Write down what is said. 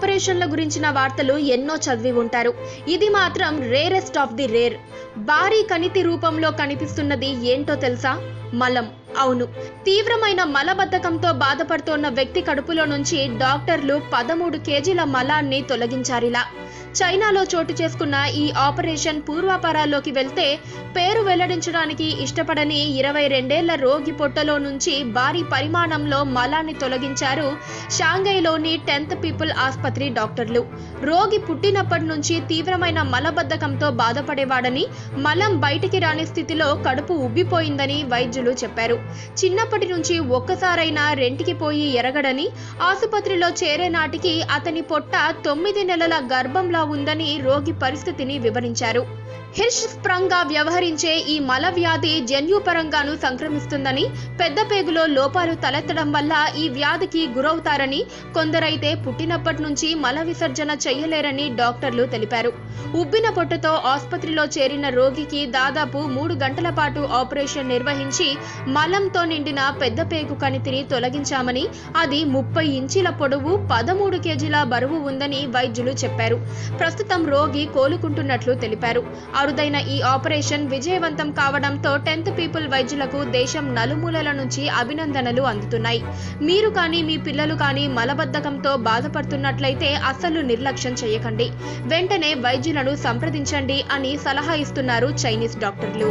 ఆపరేషన్ల గురించిన వార్తలు ఎన్నో చదివి ఉంటారు. ఇది మాత్రం రేరెస్ట్ ఆఫ్ ది రేర్. భారీ కణితి రూపంలో కనిపిస్తున్నది ఏంటో తెలుసా? మలం. అవును. తీవ్రమైన మలబద్ధకంతో బాధపడుతోన్న వ్యక్తి కడుపులో నుంచి డాక్టర్లు పదమూడు కేజీల మలాన్ని తొలగించారిలా. చైనాలో చోటు చేసుకున్న ఈ ఆపరేషన్ పూర్వాపరాల్లోకి వెళ్తే పేరు వెల్లడించడానికి ఇష్టపడని ఇరవై రెండేళ్ళ రోగి పొట్టలో నుంచి భారీ పరిమాణంలో మలాన్ని తొలగించారు షాంఘైలోని టెన్త్ పీపుల్ ఆసుపత్రి డాక్టర్లు. రోగి పుట్టినప్పటి నుంచి తీవ్రమైన మలబద్ధకంతో బాధపడేవాడని మలం బయటికి రాని స్థితిలో కడుపు ఉబ్బిపోయిందని వైద్యులు చెప్పారు. చిన్నప్పటి నుంచి ఒక్కసారైనా రెంటికి పోయి ఎరగడని ఆసుపత్రిలో చేరే నాటికి అతని పొట్ట తొమ్మిది నెలల గర్భంలా ఉందని రోగి పరిస్థితిని వివరించారు. హిర్ష్ స్ప్రంగా వ్యవహరించే ఈ మల వ్యాధి జన్యుపరంగాను సంక్రమిస్తుందని పెద్ద పేగులో లోపాలు తలెత్తడం వల్ల ఈ వ్యాధికి గురవుతారని కొందరైతే పుట్టినప్పటి నుంచి మల విసర్జన చేయలేరని డాక్టర్లు తెలిపారు. ఉబ్బిన పొట్టతో ఆసుపత్రిలో చేరిన రోగికి దాదాపు మూడు గంటల పాటు ఆపరేషన్ నిర్వహించి మలంతో నిండిన పెద్ద పేగు కణితిని తొలగించామని అది ముప్పై ఇంచీల పొడవు పదమూడు కేజీల బరువు ఉందని వైద్యులు చెప్పారు. ప్రస్తుతం రోగి కోలుకుంటున్నట్లు తెలిపారు. అరుదైన ఈ ఆపరేషన్ విజయవంతం కావడంతో టెన్త్ పీపుల్ వైద్యులకు దేశం నలుమూలల నుంచి అభినందనలు అందుతున్నాయి. మీరు కానీ మీ పిల్లలు కానీ మలబద్ధకంతో బాధపడుతున్నట్లయితే అస్సలు నిర్లక్ష్యం చేయకండి. వెంటనే వైద్యులను సంప్రదించండి అని సలహా ఇస్తున్నారు చైనీస్ డాక్టర్లు.